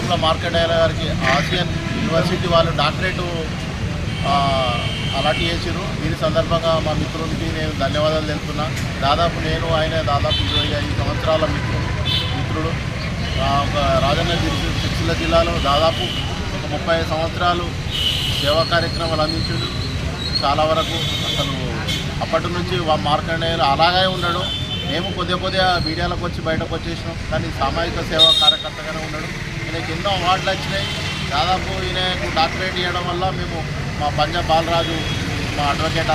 వేముల మార్కండేయ గారికి Asian university వాళ్ళు doctorate అలాంటి అలాట్ చేసిరు దీని సందర్భంగా మా మిత్రునికి నేను ధన్యవాదాలు తెలుపుతున్నా. దాదాపు నేను ఆయన దాదాపు ఇరవై ఐదు సంవత్సరాల మిత్రుడు. మిత్రుడు ఒక రాజన్న జిల్లా సిరిసిల్ల జిల్లాలో దాదాపు ఒక ముప్పై సంవత్సరాలు సేవా కార్యక్రమాలు అందించాడు. చాలా వరకు అసలు అప్పటి నుంచి మార్కండేయులు అలాగే ఉన్నాడు మేము కొద్దిగా కొద్దిగా మీడియాలోకి వచ్చి బయటకు వచ్చేసినాం. కానీ సామాజిక సేవా కార్యకర్తగానే ఉన్నాడు. ఈయనకి ఎన్నో అవార్డులు వచ్చినాయి. దాదాపు ఈయనకు డాక్టరేట్ ఇవ్వడం వల్ల మేము మా పంజాబ్ బాలరాజు మా అడ్వకేట్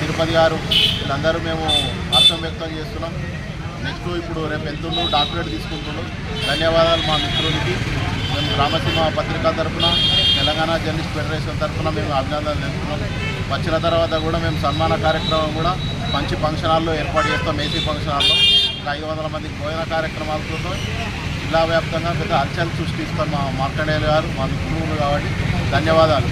తిరుపతి గారు వీళ్ళందరూ మేము హర్షం వ్యక్తం చేస్తున్నాం. నెక్స్ట్ ఇప్పుడు రేపు వెళ్తుండు డాక్టరేట్ తీసుకుంటుండు ధన్యవాదాలు మా మిత్రునికి మేము రామసీమ పత్రిక తరఫున తెలంగాణ జర్నలిస్ట్ ఫెడరేషన్ తరఫున మేము అభినందనలు తెలుపుతున్నాం. వచ్చిన తర్వాత కూడా మేము సన్మాన కార్యక్రమం కూడా మంచి ఫంక్షన్ హాల్లో ఏర్పాటు చేస్తాం. ఏసీ ఫంక్షన్ హాల్లో ఒక ఐదు వందల మందికి భోజన కార్యక్రమాలతో జిల్లా వ్యాప్తంగా పెద్ద హల్చల్ సృష్టిస్తాం మా మార్కండేయులు గారు మా మిత్రులు కాబట్టి ధన్యవాదాలు.